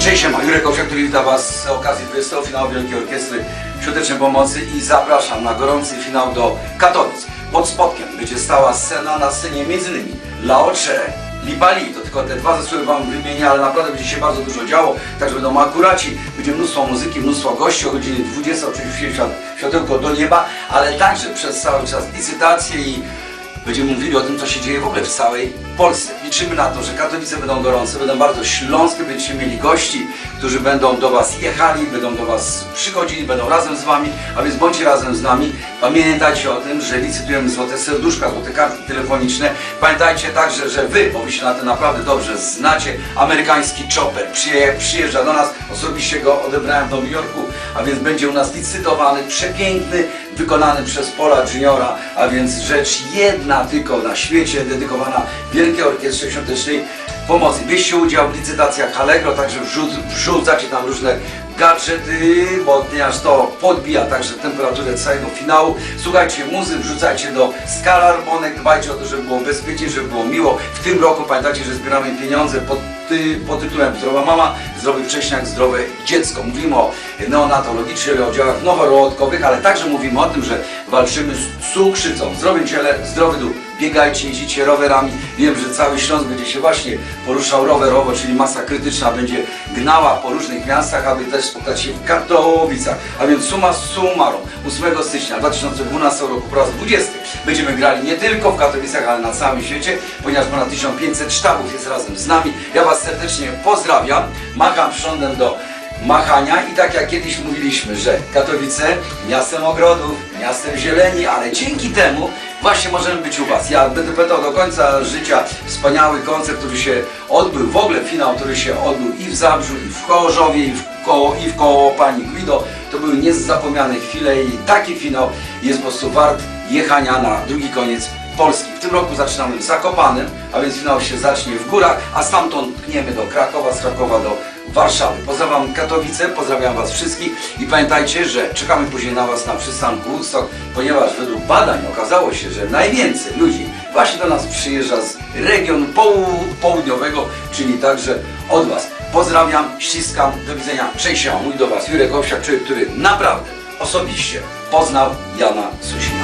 siema, Jurek Owsiak, który wita Was z okazji 20. finału Wielkiej Orkiestry Świątecznej Pomocy i zapraszam na gorący finał do Katowic. Pod spotkiem będzie stała scena, na scenie innymi Laocze, Lipali, to tylko te dwa zespoły Wam wymienię, ale naprawdę będzie się bardzo dużo działo, także będą akuraci, będzie mnóstwo muzyki, mnóstwo gości, o godzinie 20 oczywiście świat, światełko do nieba, ale także przez cały czas licytacje i Będziemy mówili o tym, co się dzieje w ogóle w całej Polsce. Liczymy na to, że Katowice będą gorące, będą bardzo śląskie, będziecie mieli gości, którzy będą do Was jechali, będą do Was przychodzili, będą razem z Wami, a więc bądźcie razem z nami. Pamiętajcie o tym, że licytujemy złote serduszka, złote kartki telefoniczne. Pamiętajcie także, że Wy, bo Wy się na to naprawdę dobrze znacie, amerykański chopper przyje, przyjeżdża do nas, osobiście go odebrałem w Nowym Jorku, a więc będzie u nas licytowany, przepiękny, wykonany przez Pola Juniora, a więc rzecz jedna tylko na świecie, dedykowana Wielkiej Orkiestrze Świątecznej Pomocy. Bierzcie udział w licytacjach Allegro, także wrzuc, wrzucacie tam różne gadżety, ponieważ to podbija także temperaturę całego finału. Słuchajcie muzy, wrzucajcie do skalarmonek, dbajcie o to, żeby było bezpiecznie, żeby było miło. W tym roku pamiętajcie, że zbieramy pieniądze pod, pod tytułem Zdrowa Mama, Zdrowy Wcześniak, Zdrowe Dziecko. Mówimy o neonatologicznych oddziałach noworodkowych, ale także mówimy o tym, że walczymy z cukrzycą, w zdrowym ciele, zdrowy duch. Biegajcie, jeździcie rowerami. Wiem, że cały Śląsk będzie się właśnie poruszał rowerowo, czyli masa krytyczna będzie gnała po różnych miastach, aby też spotkać się w Katowicach. A więc summa summarum, 8 stycznia 2012 roku po raz 20 będziemy grali nie tylko w Katowicach, ale na całym świecie, ponieważ ponad 1500 sztabów jest razem z nami. Ja Was serdecznie pozdrawiam, macham przyrządem do machania i tak jak kiedyś mówiliśmy, że Katowice miastem ogrodów, miastem zieleni, ale dzięki temu właśnie możemy być u Was. Ja będę pytał do końca życia wspaniały koncert, który się odbył, w ogóle finał, który się odbył i w Zabrzu, i w Kołorzowie, i w koło, i w koło Pani Guido. To były niezapomniane chwile i taki finał jest po prostu wart jechania na drugi koniec Polski. W tym roku zaczynamy w Zakopanem, a więc finał się zacznie w górach, a stamtąd pchniemy do Krakowa, z Krakowa do Warszawy. Pozdrawiam Katowice, pozdrawiam Was wszystkich i pamiętajcie, że czekamy później na Was na przystanku Woodstock, ponieważ według badań okazało się, że najwięcej ludzi właśnie do nas przyjeżdża z regionu połu- południowego, czyli także od Was. Pozdrawiam, ściskam, do widzenia, cześć, mój do Was Jurek Owsiak, człowiek, który naprawdę osobiście poznał Jana Susika.